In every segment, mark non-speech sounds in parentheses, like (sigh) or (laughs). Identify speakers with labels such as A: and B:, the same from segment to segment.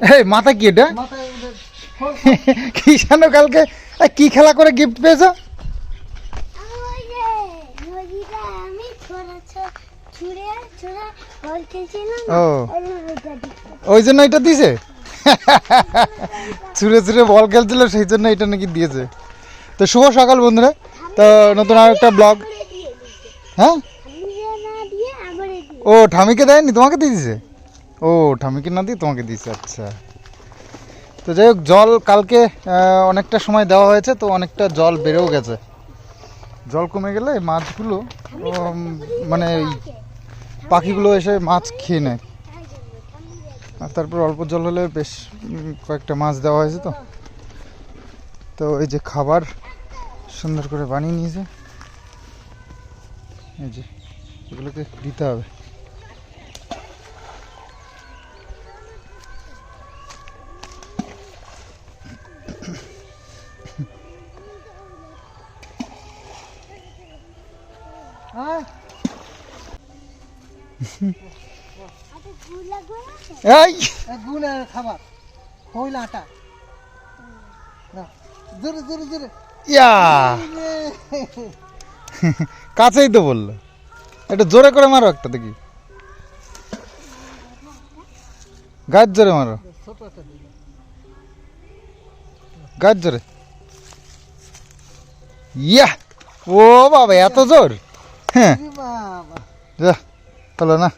A: এই মাথা কি এটা। (laughs) কিষানো কালকে এ, কি খেলা করে গিফট পেয়েছ?
B: ওই জন্য
A: এটা দিয়েছে? (laughs) ছুঁড়ে ছুঁড়ে বল খেলছিল সেই জন্য এটা নাকি দিয়েছে। তো শুভ সকাল বন্ধুরা। তো নতুন আর একটা ব্লগ। হ্যাঁ? ও ঠামিকে দেয়নি তোমাকে দিয়ে দিয়েছে? ও ঠামিকে না দিয়ে তোমাকে দিয়েছে আচ্ছা। তো যাই হোক, জল কালকে অনেকটা সময় দেওয়া হয়েছে, তো অনেকটা জল বেড়েও গেছে। জল কমে গেলে মাছগুলো মানে পাখিগুলো এসে মাছ খেয়ে নেয়। আর তারপর অল্প জল হলে বেশ কয়েকটা মাছ দেওয়া হয়েছে তো। তো এই যে খাবার সুন্দর করে বানিয়ে নিয়েছে। এই যে, এগুলোকে দিতে হবে। এই!
C: খাবার খৈল আটা। জোরে জোরে জোরে।
A: ইয়া! (laughs) কাছেই তো বলল। একটু জোরে করে মারো একটা দেখি। গাছ জোরে মারো। গাছ জোরে। ইয়া ও বাবা এত জোর? হ্যাঁ।
C: বাবা।
A: যা হলো না।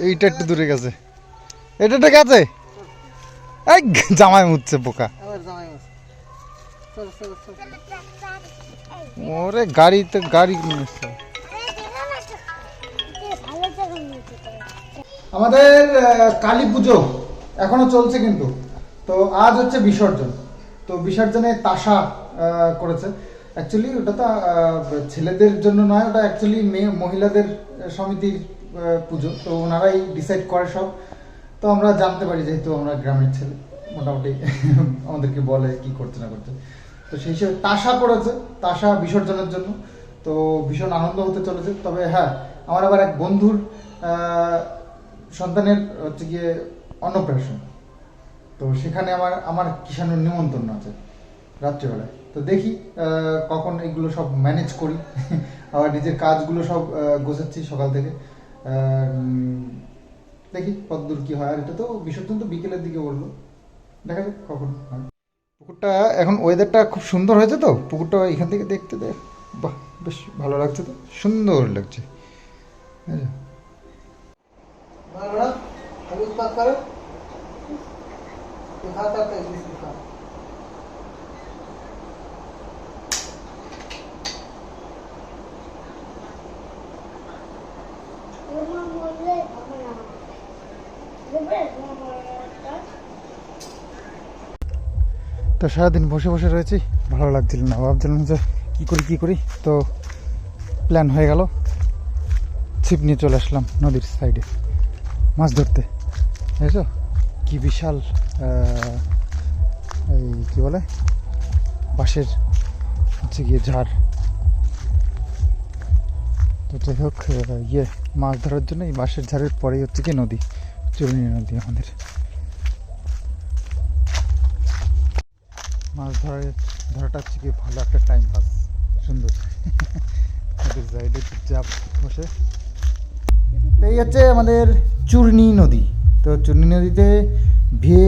A: এইটা একটু দূরে গেছে। এটা একটা গেছে? এই জামাই মুচ্ছে পোকা
C: আবার জামাই মাছ চল চল চল।
A: ওরে গাড়িতে গাড়ি। আমাদের কালী পুজো এখনও চলছে কিন্তু। তো আজ হচ্ছে বিসর্জন। তো বিসর্জনে তাসা আহ, করেছে। অ্যাকচুয়ালি ওটা তো আহ, ছেলেদের জন্য নয় ওটা অ্যাকচুয়ালি মেয়ে মহিলাদের সমিতির পুজো। তো ওনারাই ডিসাইড করে সব। তো আমরা জানতে পারি যেহেতু আমরা গ্রামের ছেলে, মোটামুটি (laughs) আমাদেরকে বলে কি করছে না করছে। তো সেই হিসেবে তাসা পড়েছে, তাসা বিসর্জনের জন্য। তো ভীষণ আনন্দ হতে চলেছে। তবে হ্যাঁ আমার আবার এক বন্ধুর সন্তানের হচ্ছে গিয়ে অন্নপ্রাশন। তো সেখানে আমার আমার কিষাণুর নিমন্ত্রণ আছে রাত্রেবেলায়। তো দেখি কখন এগুলো সব ম্যানেজ করি। (laughs) আবার নিজের কাজগুলো সব গোছাচ্ছি সকাল থেকে। দেখি কতদূর কি হয়। আর এটা তো বিসর্জন তো বিকেলের দিকে বলল। দেখা যাক কখন হয়। পুকুরটা এখন ওয়েদারটা খুব সুন্দর হয়েছে তো। পুকুরটা এখান থেকে দেখতে দে। বাহ, বেশ ভালো লাগছে তো। সুন্দর লাগছে। বুঝলে?
C: বড় হলুদ পাক করো তুই খা তাড়াতাড়ি বিস্কুট খা
B: তোমার বললে হবে না। দেবে তোমার বলটা?
A: তো সারাদিন বসে বসে রয়েছি, ভালো লাগছিল না, ভাবছিলাম যে কী করি কী করি? তো প্ল্যান হয়ে গেল, ছিপ নিয়ে চলে আসলাম নদীর সাইডে মাছ ধরতে, বুঝেছ? কি বিশাল এই কী বলে? বাঁশের হচ্ছে গিয়ে ঝাড় তো যাই হোক ইয়ে মাছ ধরার জন্য এই বাঁশের ঝাড়ের পরেই হচ্ছে কি নদী, চুরনি নদী আমাদের। মাছ ধরার, ধরাটা হচ্ছে কি ভালো একটা টাইম পাস সুন্দর। নদীর সাইডে চুপচাপ বসে। এই হচ্ছে আমাদের চূর্ণী নদী। তো চূর্ণী নদীতে ভে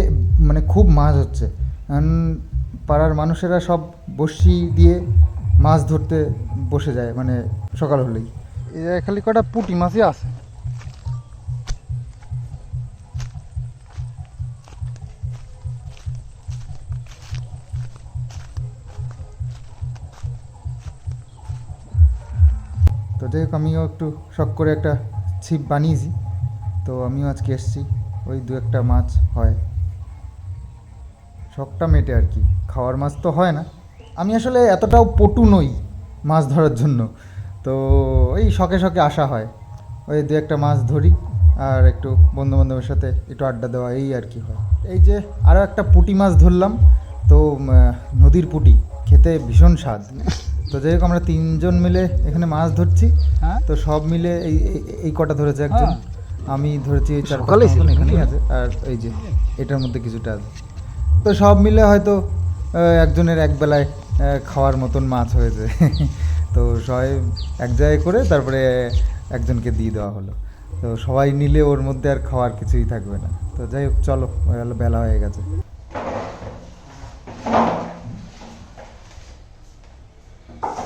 A: মানে খুব মাছ হচ্ছে। পাড়ার মানুষেরা সব বড়শি দিয়ে মাছ ধরতে বসে যায় মানে সকাল হলেই। এই খালি কটা পুঁটি মাছই আছে। তো যাই হোক, আমিও একটু শখ করে একটা ছিপ বানিয়েছি। তো আমিও আজকে এসেছি, ওই দু একটা মাছ হয়। শখটা মেটে আর কি, খাওয়ার মাছ তো হয় না। আমি আসলে এতটাও পটু নই মাছ ধরার জন্য। তো এই শখে শখে আসা হয়। ওই দু একটা মাছ ধরি আর একটু বন্ধু বান্ধবের সাথে একটু আড্ডা দেওয়া এই আর কি হয়। এই যে আরও একটা পুঁটি মাছ ধরলাম তো নদীর পুঁটি খেতে ভীষণ স্বাদ। তো যাই হোক আমরা তিনজন মিলে এখানে মাছ ধরছি
C: হ্যাঁ?
A: তো সব মিলে এই এই- কটা ধরেছে একজন
C: হ্যাঁ।
A: আমি ধরেছি এই চার এখানেই আছে আর এই যে এটার মধ্যে কিছুটা আছে। তো সব মিলে হয়তো আহ, একজনের এক বেলায় খাওয়ার মতন মাছ হয়েছে। তো সবাই এক জায়গায় করে তারপরে একজনকে দিয়ে দেওয়া হলো। তো সবাই নিলে ওর মধ্যে আর খাওয়ার কিছুই থাকবে না। তো যাই হোক চলো বেলা- বেলা হয়ে গেছে।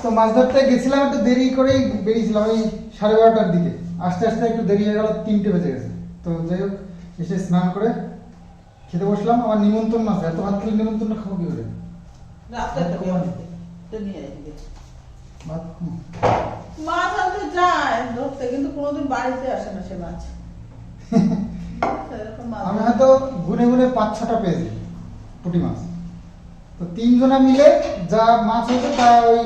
A: তো মাছ ধরতে গেছিলাম একটু দেরি করেই বেরিয়েছিলাম ওই সাড়ে বারোটার দিকে। আস্তে আস্তে একটু দেরি হয়ে গেল তিনটে বেজে গেছে। তো যাই হোক এসে স্নান করে খেতে বসলাম। আমার নিমন্ত্রণ আছে এত ভাত খেলে নিমন্ত্রণ। খাব কি করে
D: মাছ আনতে যায় ধরতে কিন্তু কোনোদিন বাড়িতে আসে না সে মাছ।
A: আমি হয়তো গুনে গুনে পাঁচ ছটা পেয়েছি পুঁটি মাছ। তো তিনজনা মিলে যা মাছ হয়েছে তা ওই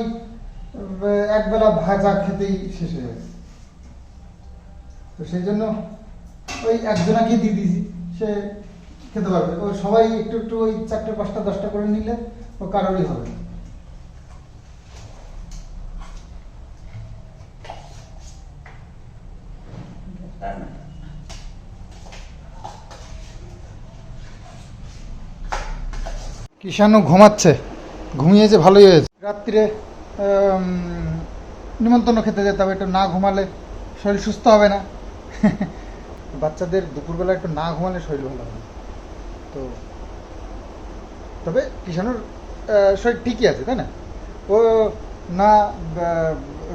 A: একবেলা ভাজা খেতেই শেষ হয়ে গেছে। তো সেই জন্য ওই একজনাকে দিয়ে দিয়েছি সে খেতে পারবে। ও সবাই একটু একটু ওই চারটে পাঁচটা দশটা করে নিলে ও কারোরই হবে না। কিষানু ঘুমাচ্ছে। ঘুমিয়েছে ভালোই হয়েছে। রাত্রিরে নিমন্ত্রণ খেতে যেতে হবে একটু না ঘুমালে শরীর সুস্থ হবে না। (laughs) বাচ্চাদের দুপুরবেলা একটু না ঘুমালে শরীর ভালো হবে তো তবে কিষানুর আহ, শরীর ঠিকই আছে তাই না? ও না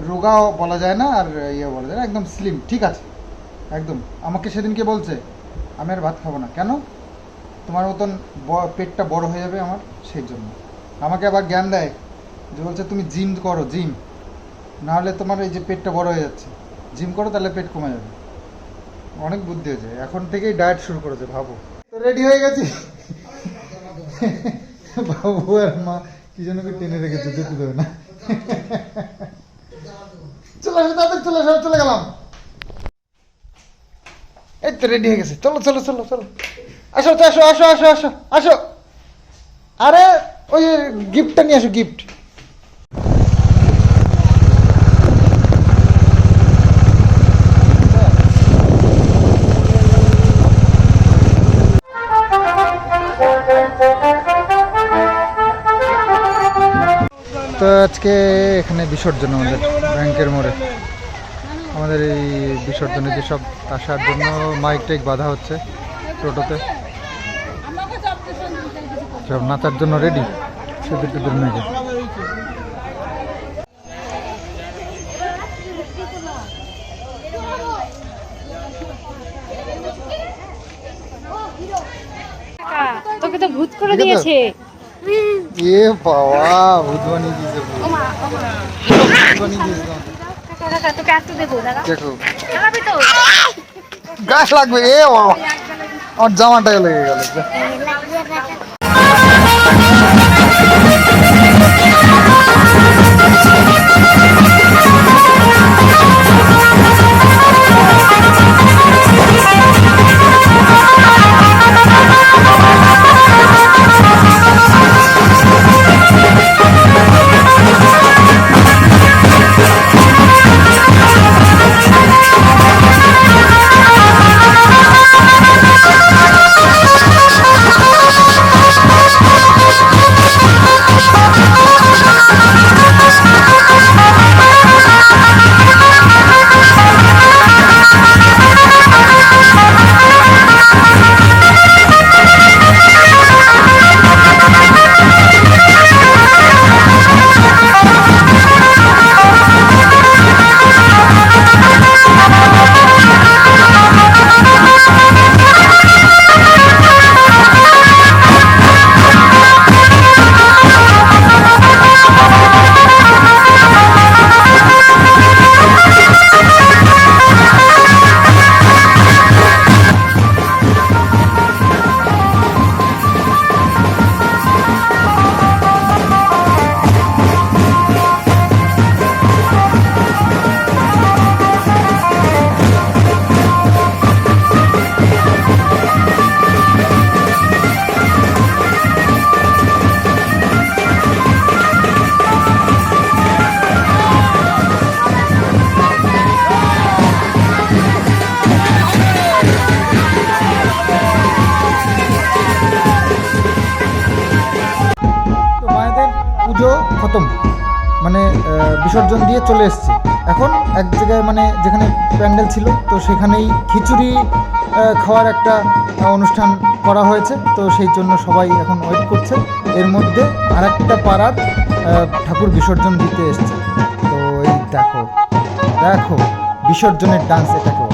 A: রোগাও বলা যায় না আর ইয়ে বলা যায় না একদম স্লিম ঠিক আছে। একদম। আমাকে সেদিনকে বলছে আমি আর ভাত খাব না। কেন? তোমার মতন পেটটা বড় হয়ে যাবে আমার, সেই জন্য। আমাকে আবার জ্ঞান দেয়, যে বলছে, তুমি জিম করো, জিম। না হলে তোমার এই যে পেটটা বড় হয়ে যাচ্ছে। জিম করো, তাহলে পেট কমে যাবে। অনেক বুদ্ধি হয়েছে। এখন থেকেই ডায়েট শুরু করেছে, ভাবো। তো রেডি হয়ে গেছি। বাবু আর মা কি জন্য টেনে রেখেছে, যেতে দেবে না। চলে আসো তাদের চলে আসো, চলে গেলাম। এই তো রেডি হয়ে গেছে। চলো চলো চলো চলো। আসো আসো আসো আসো আসো আসো। আরে, ওই গিফটটা নিয়ে আসো গিফট তো আজকে এখানে বিসর্জন আমাদের, ব্যাংকের মোড়ে। আমাদের এই বিসর্জনে যেসব আসার জন্য মাইক টাইক বাধা হচ্ছে টোটোতে। সব নাচার জন্য রেডি সেদের টেদের মেয়েকে
E: তোকে তো ভূত করে দিয়েছে।
A: এ বাবা ভূত বানিয়ে দিয়েছে ভূত। ভূত বানিয়ে দিয়েছে।
E: কাকা, কাকা, তোকে আসতে দেবো দাদা
A: দেখো।
E: লাগাবি তো?
A: গাছ লাগবে এ বাবা। আমার জামাটা লেগে গেল। Lord. (laughs) খতম। মানে বিসর্জন দিয়ে চলে এসছে। এখন এক জায়গায় মানে যেখানে প্যান্ডেল ছিল, তো সেখানেই খিচুড়ি খাওয়ার একটা অনুষ্ঠান করা হয়েছে। তো সেই জন্য সবাই এখন ওয়েট করছে। এর মধ্যে আর একটা পাড়ার ঠাকুর বিসর্জন দিতে এসছে। তো এই দেখো দেখো, বিসর্জনের ডান্স এটাকে।